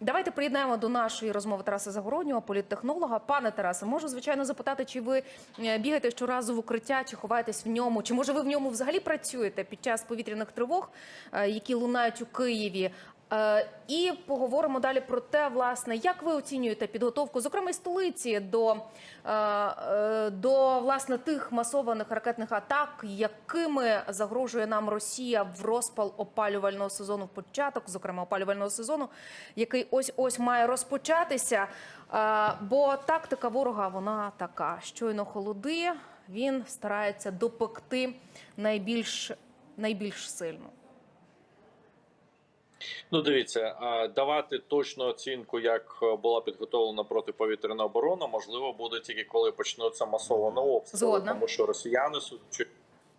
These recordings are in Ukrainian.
Давайте приєднаємо до нашої розмови Тараса Загороднього, політтехнолога. Пане Тарасе, можу звичайно запитати, чи ви е, бігаєте щоразу в укриття, чи ховаєтесь в ньому, чи може ви в ньому взагалі працюєте під час повітряних тривог, е, які лунають у Києві? Е, І поговоримо далі про те, власне, як ви оцінюєте підготовку, зокрема столиці, до, е, е, до власне тих масованих ракетних атак, якими загрожує нам Росія в розпал опалювального сезону в початок, зокрема опалювального сезону, який ось ось має розпочатися. Бо тактика ворога вона така: щойно холоди, він старається допекти найбільш, найбільш сильно. Ну, дивіться, давати точну оцінку, як е, була підготовлена протиповітряна оборона, можливо, буде тільки коли почнуться масово обстріли, тому що росіяни, судячи,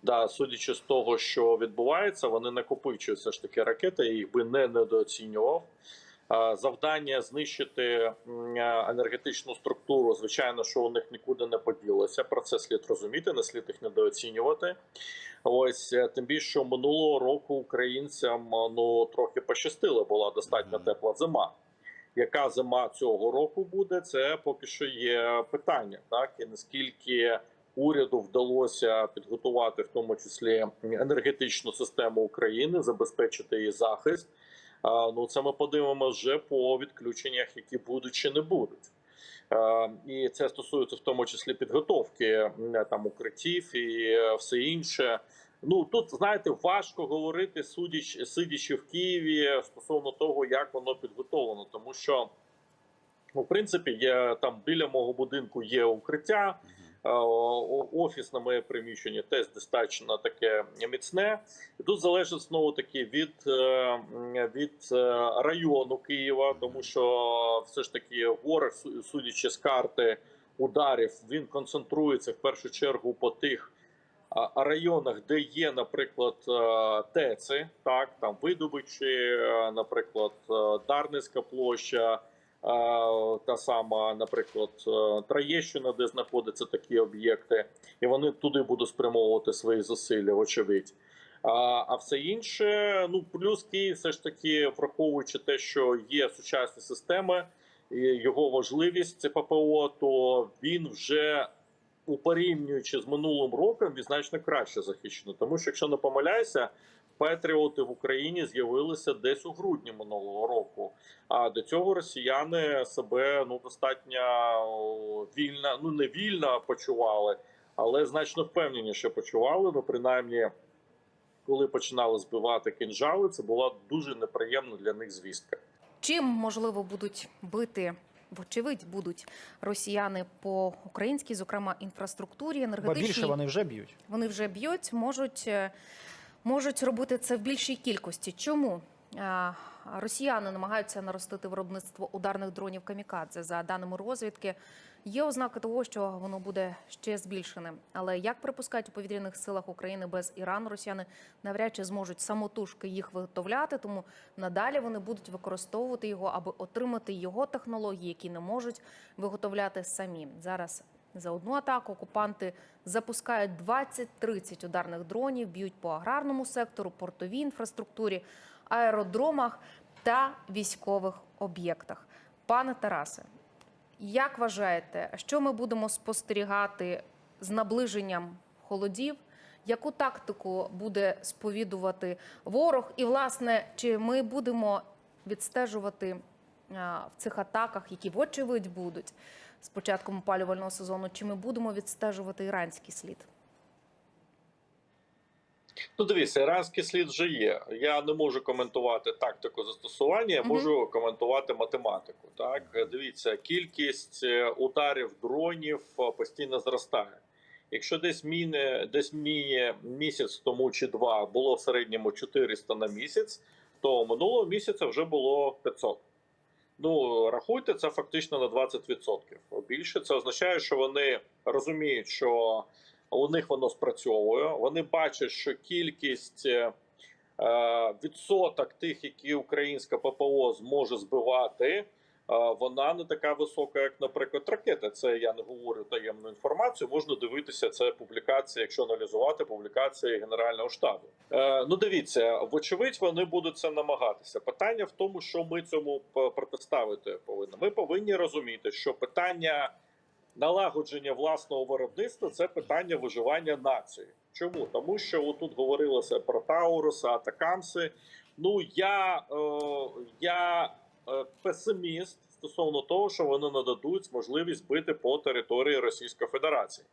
да, судячи з того, що відбувається, вони накопичують все ж таки ракети. Я їх би не недооцінював. Завдання знищити е, енергетичну структуру, звичайно, що у них нікуди не поділося. Про це слід розуміти, не слід їх недооцінювати. Ось е, тим більше що минулого року українцям е, ну трохи пощастило, була достатньо тепла зима. Яка зима цього року буде? Це поки що є питання, так і наскільки уряду вдалося підготувати, в тому числі енергетичну систему України, забезпечити її захист. Ну це ми подивимося вже по відключеннях, які будуть чи не будуть. Е, І це стосується в тому числі підготовки там укриттів і е, все інше. Ну тут знаєте, важко говорити, судячи сидячи в Києві стосовно того, як воно підготовлено, тому що ну, в принципі є там біля мого будинку є укриття. Е, о- Офісне моє приміщення теж достатньо таке міцне. І тут залежить знову таки від, е, від е, району Києва, тому що все ж таки ворог, судячи з карти ударів, він концентрується в першу чергу по тих районах, де є, наприклад, ТЕЦи, так там видобичі, наприклад, Дарницька площа. Та сама, наприклад, е, Троєщина, де знаходяться такі об'єкти, і вони туди будуть спрямовувати свої зусилля, вочевидь. А, все інше, ну плюс Київ, все ж таки, враховуючи те, що є сучасні системи, і його важливість це ППО, то він вже у порівнюючи з минулим роком, він значно краще захищено. Тому що, якщо не помиляюся, Петріоти в Україні з'явилися десь у грудні минулого року. А до цього росіяни себе ну достатньо вільно, ну не вільно почували, але значно впевненіше почували. Ну, принаймні, коли починали збивати кинжали, це була дуже неприємна для них звістка. Чим можливо будуть бити? Вочевидь, будуть росіяни по українській, зокрема інфраструктурі, Ба більше вони вже б'ють. Вони вже б'ють, можуть, е, можуть робити це в більшій кількості. Чому? Росіяни намагаються наростити виробництво ударних дронів камікадзе. За даними розвідки, є ознаки того, що воно буде ще збільшеним. Але як припускають у повітряних силах України без Ірану, росіяни навряд чи зможуть самотужки їх виготовляти, тому надалі вони будуть використовувати його, аби отримати його технології, які не можуть виготовляти самі. Зараз за одну атаку окупанти запускають 20-30 ударних дронів, б'ють по аграрному сектору, портовій інфраструктурі, аеродромах та військових об'єктах. Пане Тарасе, як вважаєте, що ми будемо спостерігати з наближенням холодів? Яку тактику буде сповідувати ворог? І, власне, чи ми будемо відстежувати в цих атаках, які вочевидь будуть з початком опалювального сезону, чи ми будемо відстежувати іранський слід? Ну, дивіться, іранський слід вже є. Я не можу коментувати тактику застосування, я можу коментувати математику. Так, дивіться, кількість е, ударів дронів е, постійно зростає. Якщо десь міне, десь міне місяць тому чи два було в середньому 400 на місяць, то минулого місяця вже було 500. Ну рахуйте це фактично на 20%. Більше це означає, що вони розуміють, що у них воно спрацьовує. Вони бачать, що кількість е, відсоток тих, які українська ППО зможе збивати, вона не така висока, як, наприклад, ракета. Це я не говорю таємну інформацію. Можна дивитися це публікації, якщо аналізувати публікації Генерального штабу. Е, ну дивіться, вочевидь, вони будуть це намагатися. Питання в тому, що ми цьому протиставити повинні. Ми повинні розуміти, що питання налагодження власного виробництва це питання виживання нації. Чому? Тому що отут говорилося про Тауруса, Атакамси. Ну я, е, я песиміст стосовно того, що вони нададуть можливість бити по території Російської Федерації,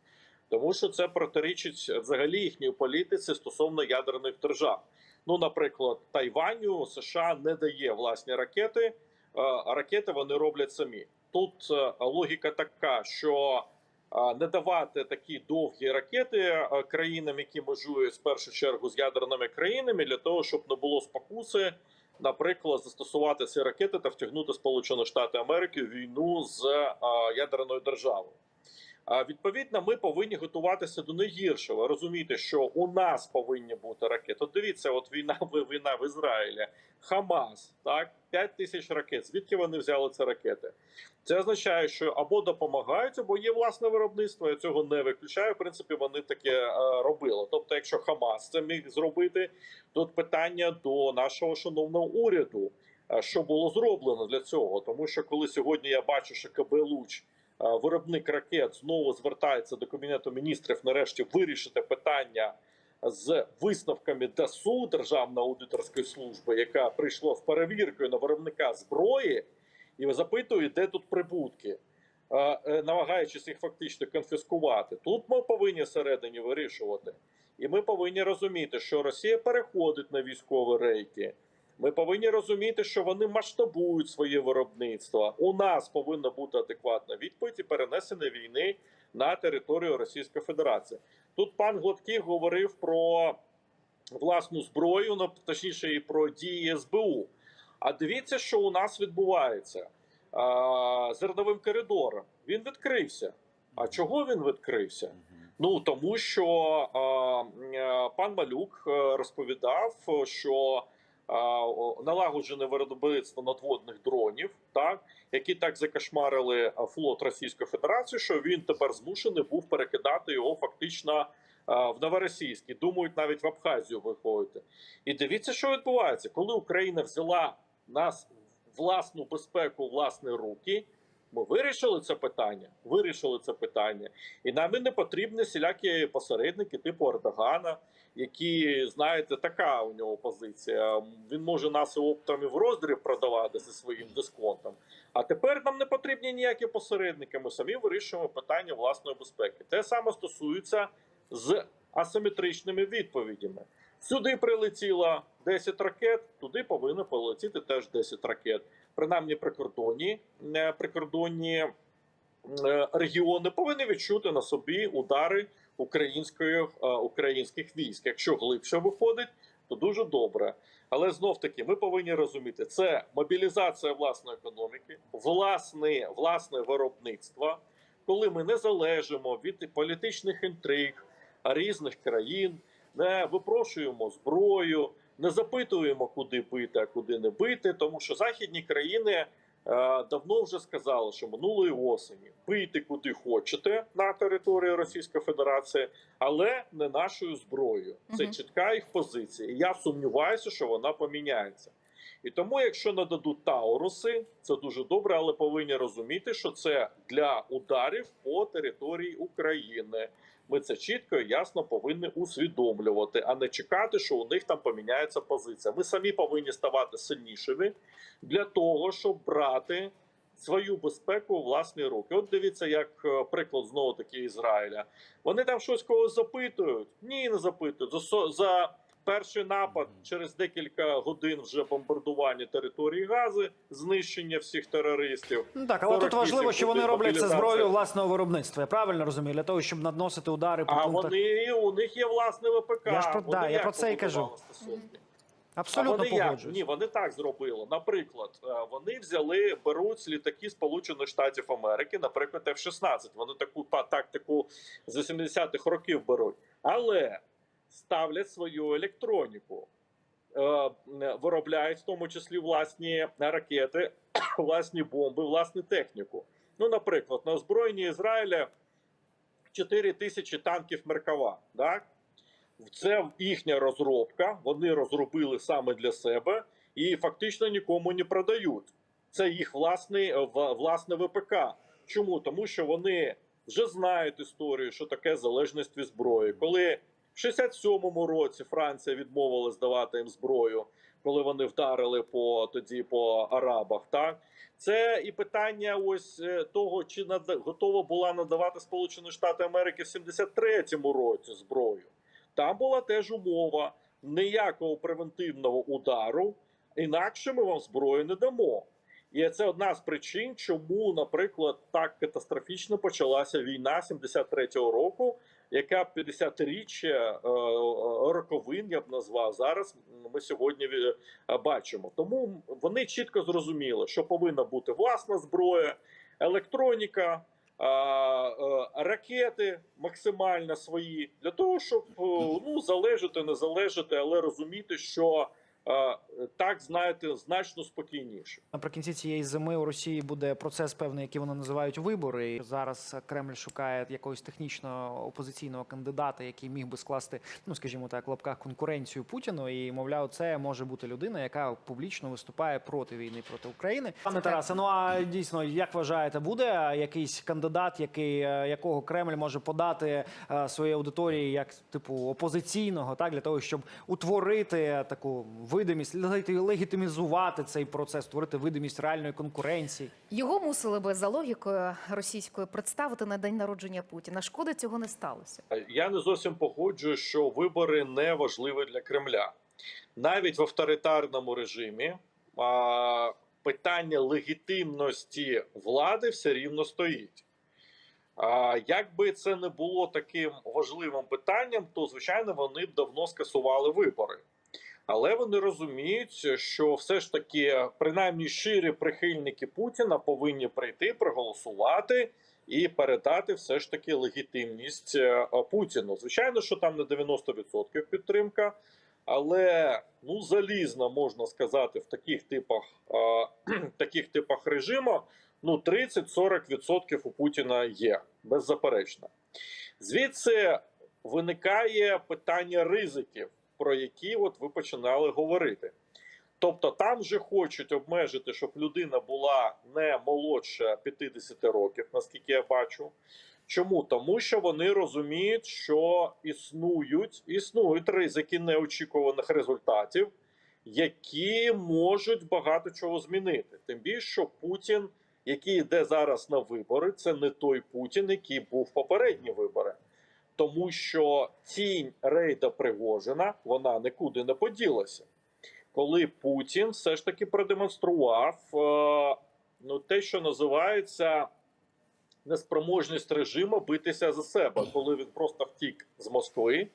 тому що це протирічить взагалі їхній політиці стосовно ядерних держав. Ну, наприклад, Тайваню США не дає власні ракети, е, а ракети вони роблять самі. Тут е, логіка така, що е, не давати такі довгі ракети е, країнам, які межують в першу чергу з ядерними країнами, для того, щоб не було спокуси, наприклад, застосувати ці ракети та втягнути Сполучені Штати Америки війну з ядерною державою. Відповідно, ми повинні готуватися до найгіршого. Розуміти, що у нас повинні бути ракети. От дивіться, от війна війна в Ізраїлі, Хамас, так 5 тисяч ракет. Звідки вони взяли ці ракети? Це означає, що або допомагають, або є власне виробництво. Я цього не виключаю. В принципі, вони таке е, робили. Тобто, якщо Хамас це міг зробити, тут питання до нашого шановного уряду. е, Що було зроблено для цього? Тому що коли сьогодні я бачу, що КБ Луч виробник ракет знову звертається до кабінету міністрів, нарешті вирішити питання з висновками ДАСУ Державної аудиторської служби, яка прийшла з перевіркою на виробника зброї, і запитує, де тут прибутки, е, е, намагаючись їх фактично конфіскувати. Тут ми повинні всередині вирішувати. І ми повинні розуміти, що Росія переходить на військові рейки. Ми повинні розуміти, що вони масштабують своє виробництво. У нас повинна бути адекватна відповідь і перенесення війни на територію Російської Федерації. Тут пан Гладкий говорив про власну зброю, ну, точніше, і про дії СБУ. А дивіться, що у нас відбувається а, зерновим коридором. Він відкрився. А чого він відкрився? Ну тому що а, пан Малюк е, розповідав, що налагоджене виробництво надводних дронів, так які так закошмарили флот Російської Федерації, що він тепер змушений був перекидати його фактично в Новоросійський. Думають навіть в Абхазію виходити. І дивіться, що відбувається, коли Україна взяла нас власну безпеку власні руки. Ми вирішили це питання. Вирішили це питання, і нам не потрібні всілякі посередники, типу Ердогана, які знаєте, така у нього позиція. Він може нас оптом і в роздріб продавати зі своїм дисконтом. А тепер нам не потрібні ніякі посередники. Ми самі вирішуємо питання власної безпеки. Те саме стосується з асиметричними відповідями. Сюди прилетіло 10 ракет, туди повинно полетіти теж 10 ракет. Принаймні прикордонні, е, прикордонні е, регіони повинні відчути на собі удари української, е, українських військ. Якщо глибше виходить, то дуже добре. Але знов таки ми повинні розуміти, це мобілізація власної економіки, власне, власне виробництво, коли ми не залежимо від політичних інтриг різних країн, не випрошуємо зброю, не запитуємо, куди бити, а куди не бити, тому що західні країни е, давно вже сказали, що минулої осені бийте куди хочете на території Російської Федерації, але не нашою зброєю. Це чітка їх позиція. І я сумніваюся, що вона поміняється. І тому, якщо нададуть Тауруси, це дуже добре, але повинні розуміти, що це для ударів по території України. Ми це чітко і ясно повинні усвідомлювати, а не чекати, що у них там поміняється позиція. Ми самі повинні ставати сильнішими для того, щоб брати свою безпеку у власні руки. От дивіться, як е, приклад знову таки Ізраїля. Вони там щось когось запитують? Ні, не запитують. За, за перший напад через декілька годин вже бомбардування території Гази, знищення всіх терористів. Ну так, але тут важливо, що вони роблять це зброєю власного виробництва. Я правильно розумію, для того, щоб надносити удари по А пунктах. вони у них є власне ВПК. Я ж про- да, я про це і кажу. стосунки? Абсолютно а вони як? Ні, вони так зробили. Наприклад, е, вони взяли, беруть літаки Сполучених Штатів Америки, наприклад, F-16. Вони таку тактику з 80-х років беруть, але ставлять свою електроніку. е, виробляють в тому числі власні ракети, власні бомби, власну техніку. Ну, наприклад, на озброєнні Ізраїля 4 тисячі танків Меркава. Так? Це їхня розробка. Вони розробили саме для себе і фактично нікому не продають. Це їх власний е, власне ВПК. Чому? Тому що вони вже знають історію, що таке залежність від зброї. Коли в 67-му році Франція відмовила здавати їм зброю, коли вони вдарили по тоді по арабах, так це і питання ось е, того, чи нада- готова була надавати Сполучені Штати Америки в 73-му році зброю. Там була теж умова ніякого превентивного удару, інакше ми вам зброю не дамо. І це одна з причин, чому, наприклад, так катастрофічно почалася війна 73-го року, яка 50-річчя е, роковин, я б назвав зараз. Ми сьогодні е, бачимо. Тому вони чітко зрозуміли, що повинна бути власна зброя, електроніка. е, Ракети максимально свої для того, щоб е, ну залежати, не залежати, але розуміти, що е, так знаєте значно спокійніше. Наприкінці цієї зими у Росії буде процес певний, який вони називають вибори. Зараз Кремль шукає якогось технічно опозиційного кандидата, який міг би скласти, ну скажімо так, в лапках конкуренцію Путіну. І мовляв, це може бути людина, яка публічно виступає проти війни проти України. Пане Тарасе, ну а дійсно, як вважаєте, буде якийсь кандидат, який е, якого Кремль може подати е, своїй аудиторії як типу опозиційного, так для того, щоб утворити таку видимість, легітимізувати цей процес, створити видимість реальної конкуренції. Його мусили би за логікою російською представити на день народження Путіна. Шкоди цього не сталося. Я не зовсім погоджую, що вибори не важливі для Кремля. Навіть в авторитарному режимі а, питання легітимності влади все рівно стоїть. А, якби це не було таким важливим питанням, то звичайно вони б давно скасували вибори. Але вони розуміють, що все ж таки, принаймні, щирі прихильники Путіна повинні прийти, проголосувати і передати все ж таки легітимність е, Путіну. Звичайно, що там не 90% підтримка, але ну залізно можна сказати в таких типах, е, таких типах режиму. Ну, 30-40% у Путіна є беззаперечно. Звідси виникає питання ризиків, про які от ви починали говорити. Тобто там вже хочуть обмежити, щоб людина була не молодша 50 років, наскільки я бачу. Чому? Тому що вони розуміють, що існують, існують ризики неочікуваних результатів, які можуть багато чого змінити. Тим більше, що Путін, який йде зараз на вибори, це не той Путін, який був в попередні вибори. Тому що тінь рейда Пригожина вона нікуди не поділася коли Путін все ж таки продемонстрував е, ну, те, що називається неспроможність режиму битися за себе, коли він просто втік з Москви,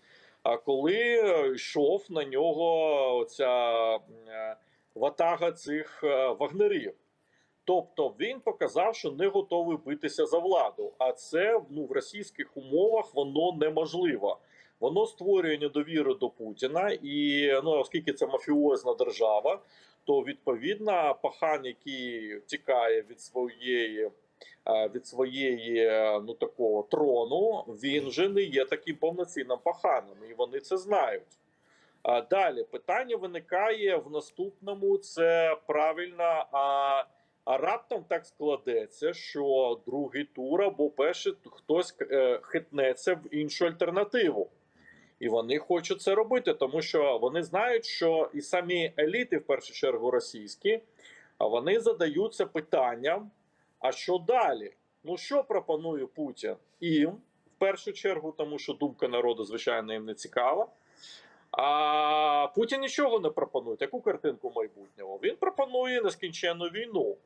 а коли е, йшов на нього ця е, ватага цих е, вагнерів. Тобто він показав, що не готовий битися за владу. А це ну в російських умовах воно неможливо. Воно створює недовіру до Путіна, і ну оскільки це мафіозна держава, то відповідно пахан, який тікає від своєї е, від своєї е, ну такого трону, він вже не є таким повноцінним паханом, і вони це знають. Далі питання виникає в наступному: це правильно. А, а раптом так складеться, що другий тур або перший хтось е, хитнеться в іншу альтернативу. І вони хочуть це робити, тому що вони знають, що і самі еліти, в першу чергу російські, а вони задаються питанням: а що далі? Ну що пропонує Путін їм в першу чергу, тому що думка народу, звичайно, їм не цікава. А Путін нічого не пропонує. Яку картинку майбутнього? Він пропонує нескінченну війну.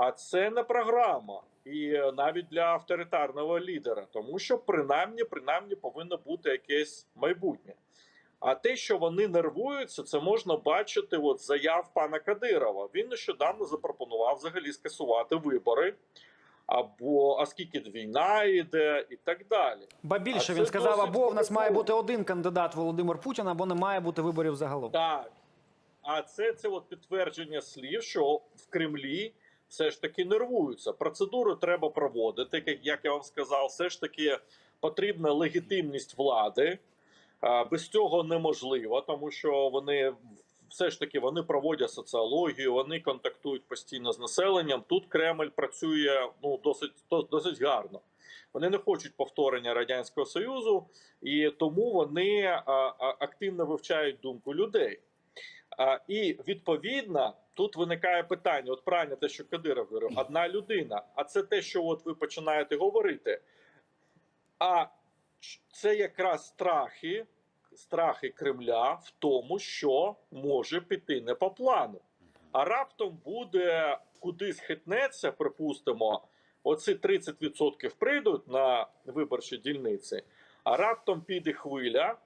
А це не програма, і навіть для авторитарного лідера, тому що принаймні, принаймні повинно бути якесь майбутнє. А те, що вони нервуються, це можна бачити от заяв пана Кадирова. Він нещодавно запропонував взагалі скасувати вибори, або а скільки війна йде, і так далі. Ба більше він сказав, або в нас має бути один кандидат Володимир Путін, або не має бути виборів загалом. Так. а це, це от підтвердження слів, що в Кремлі все ж таки нервуються. Процедуру треба проводити. як- я вам сказав, все ж таки потрібна легітимність влади. Без цього неможливо, тому що вони все ж таки вони проводять соціологію, вони контактують постійно з населенням. Тут Кремль працює ну досить досить гарно. Вони не хочуть повторення радянського союзу, і тому вони активно вивчають думку людей. І відповідно тут виникає питання: от правильно те, що Кадиров говорив, одна людина. А це те, що от ви починаєте говорити. А це якраз страхи, страхи Кремля в тому, що може піти не по плану. А раптом буде кудись хитнеться, припустимо, оці 30% прийдуть на виборчі дільниці, а раптом піде хвиля,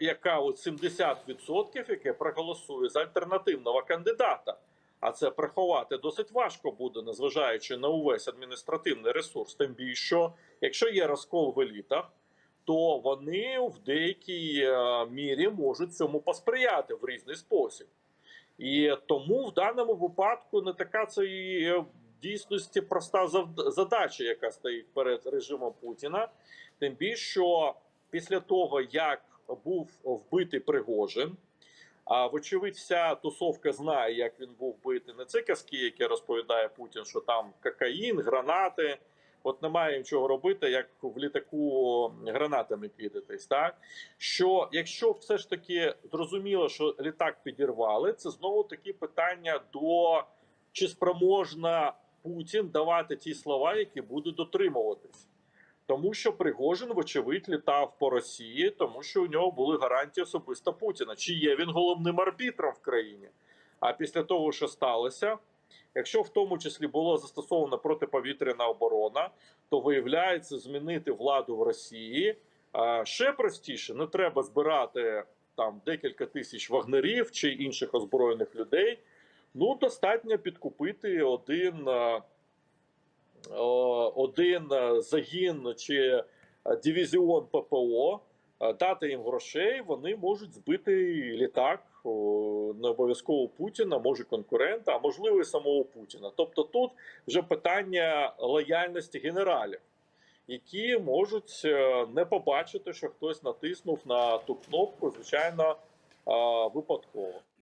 яка от 70%, яке проголосує за альтернативного кандидата. А це приховати досить важко буде, незважаючи на увесь адміністративний ресурс. Тим більше, якщо є розкол в елітах, то вони в деякій е, мірі можуть цьому посприяти в різний спосіб. І тому в даному випадку не така це і е, в дійсності проста задача, яка стоїть перед режимом Путіна. Тим більше, що після того, як був вбитий Пригожин, а вочевидь, вся тусовка знає, як він був вбитий. Не це казки, які розповідає Путін, що там кокаїн, гранати. От немає нічого робити, як в літаку гранатами кидатись. Так що якщо все ж таки зрозуміло, що літак підірвали, це знову таки питання до чи спроможна Путін давати ті слова, які будуть дотримуватись. Тому що Пригожин, вочевидь, літав по Росії, тому що у нього були гарантії особисто Путіна. Чи є він головним арбітром в країні? А після того, що сталося, якщо в тому числі було застосовано протиповітряна оборона, то виявляється змінити владу в Росії ще простіше. Не треба збирати там декілька тисяч вагнерів чи інших озброєних людей. Ну, достатньо підкупити один. О, один е, загін чи е, дивізіон ППО, е, дати їм грошей, вони можуть збити літак не обов'язково Путіна, може конкурента, а можливо і самого Путіна. Тобто тут вже питання лояльності генералів, які можуть е, не побачити, що хтось натиснув на ту кнопку, звичайно, е, випадково.